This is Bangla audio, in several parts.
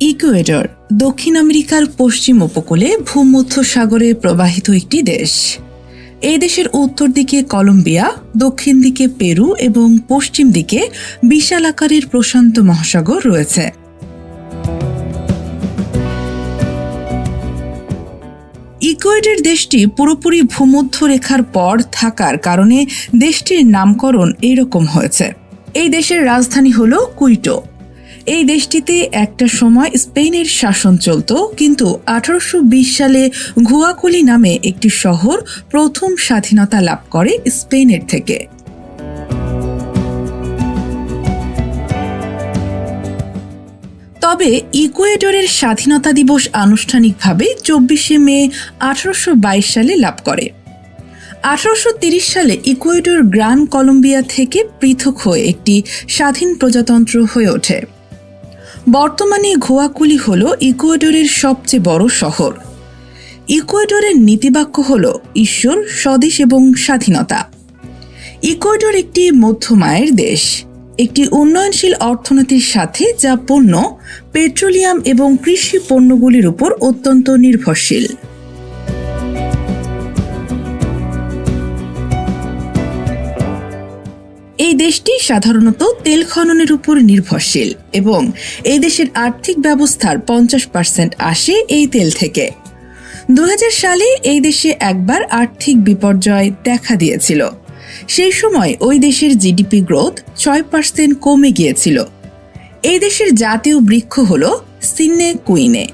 ইকুয়েডর, দক্ষিণ আমেরিকার পশ্চিম উপকূলে ভূমধ্য সাগরে প্রবাহিত একটি দেশ। এই দেশের উত্তর দিকে কলম্বিয়া, দক্ষিণ দিকে পেরু এবং পশ্চিম দিকে বিশাল আকারের প্রশান্ত মহাসাগর রয়েছে। ইকুয়েডর দেশটি পুরোপুরি ভূমধ্য রেখার পর থাকার কারণে দেশটির নামকরণ এরকম হয়েছে। এই দেশের রাজধানী হল কুইটো। এই দেশটিতে একটা সময় স্পেনের শাসন চলত, কিন্তু আঠারোশো বিশ সালে ঘুয়াকুলি নামে একটি শহর প্রথম স্বাধীনতা লাভ করে স্পেনের থেকে। তবে ইকুয়েডরের স্বাধীনতা দিবস আনুষ্ঠানিকভাবে চব্বিশে মে আঠারোশো বাইশ সালে লাভ করে। আঠারোশো সালে ইকুয়েডর গ্রান কলম্বিয়া থেকে পৃথক হয়ে একটি স্বাধীন প্রজাতন্ত্র হয়ে ওঠে। বর্তমানে ঘোয়াকুলি হল ইকুয়েডরের সবচেয়ে বড় শহর। ইকুয়েডরের নীতিবাক্য হল ঈশ্বর, স্বদেশ এবং স্বাধীনতা। ইকুয়েডর একটি মধ্যমায়ের দেশ, একটি উন্নয়নশীল অর্থনীতির সাথে যা পণ্য, পেট্রোলিয়াম এবং কৃষি পণ্যগুলির উপর অত্যন্ত নির্ভরশীল। এই দেশটি সাধারণত তেল খননের উপর নির্ভরশীল এবং এই দেশের আর্থিক ব্যবস্থার পঞ্চাশ পার্সেন্ট আসে এই তেল থেকে। দু হাজার সালে এই দেশে একবার আর্থিক বিপর্যয় দেখা দিয়েছিল। সেই সময় ওই দেশের জিডিপি গ্রোথ ছয় পার্সেন্ট কমে গিয়েছিল। এই দেশের জাতীয় বৃক্ষ হল সিন্নে কুইনে।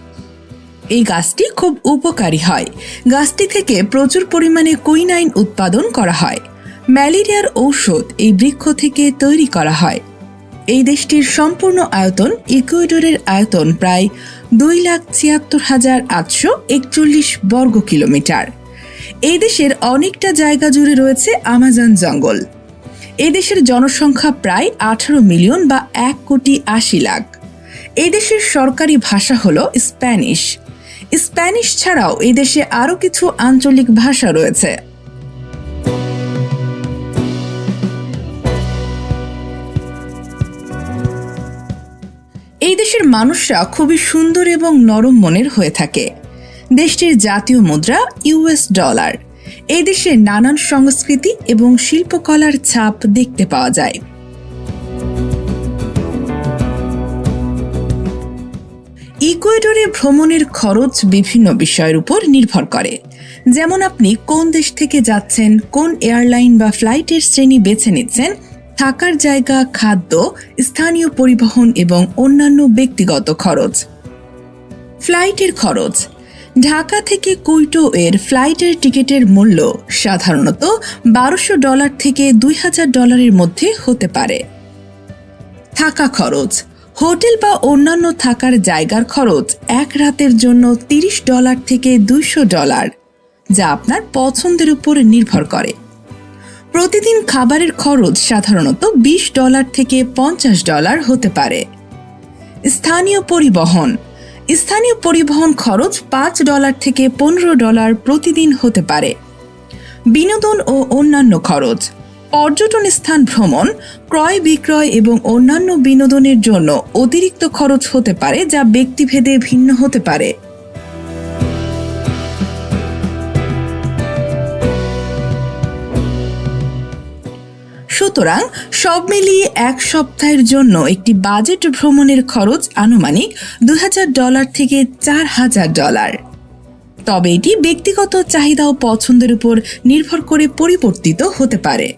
এই গাছটি খুব উপকারী হয়। গাছটি থেকে প্রচুর পরিমাণে কুইনাইন উৎপাদন করা হয়। ম্যালেরিয়ার ঔষধ এই বৃক্ষ থেকে তৈরি করা হয়। এই দেশটির সম্পূর্ণ আয়তন ইকুয়েডরের আয়তন প্রায় দুই লাখ ছিয়াত্তর হাজার আটশো একচল্লিশ বর্গ কিলোমিটার। এই দেশের অনেকটা জায়গা জুড়ে রয়েছে আমাজন জঙ্গল। এই দেশের জনসংখ্যা প্রায় আঠারো মিলিয়ন বা এক কোটি আশি লাখ। এই দেশের সরকারি ভাষা হল স্প্যানিশ। স্প্যানিশ ছাড়াও এই দেশে আরও কিছু আঞ্চলিক ভাষা রয়েছে। এই দেশের মানুষরা খুবই সুন্দর এবং নরম মনের হয়ে থাকে। দেশটির জাতীয় মুদ্রা ইউএস ডলার। এই দেশে নানান সংস্কৃতি এবং শিল্পকলার ছাপ দেখতে পাওয়া যায়। ইকুয়েডরে ভ্রমণের খরচ বিভিন্ন বিষয়ের উপর নির্ভর করে। যেমন আপনি কোন দেশ থেকে যাচ্ছেন, কোন এয়ারলাইন বা ফ্লাইটের শ্রেণি বেছে নিচ্ছেন থাকার জায়গা, খাদ্য, স্থানীয় পরিবহন এবং অন্যান্য ব্যক্তিগত খরচ। ফ্লাইটের খরচ। ঢাকা থেকে কুইটো এর ফ্লাইটের টিকিটের মূল্য সাধারণত বারোশো ডলার থেকে দুই হাজার ডলারের মধ্যে হতে পারে। থাকা খরচ। হোটেল বা অন্যান্য থাকার জায়গার খরচ এক রাতের জন্য তিরিশ ডলার থেকে দুইশো ডলার, যা আপনার পছন্দের উপর নির্ভর করে। প্রতিদিন খাবারের খরচ সাধারণত বিশ ডলার থেকে পঞ্চাশ ডলার হতে পারে। স্থানীয় পরিবহন। স্থানীয় পরিবহন খরচ পাঁচ ডলার থেকে পনেরো ডলার প্রতিদিন হতে পারে। বিনোদন ও অন্যান্য খরচ। পর্যটন স্থান ভ্রমণ, ক্রয় বিক্রয় এবং অন্যান্য বিনোদনের জন্য অতিরিক্ত খরচ হতে পারে যা ব্যক্তিভেদে ভিন্ন হতে পারে। সুতরাং সব মিলিয়ে এক সপ্তাহের জন্য একটি বাজেট ভ্রমণের খরচ আনুমানিক দু হাজার ডলার থেকে চার হাজার ডলার। তবে এটি ব্যক্তিগত চাহিদা ও পছন্দের উপর নির্ভর করে পরিবর্তিত হতে পারে।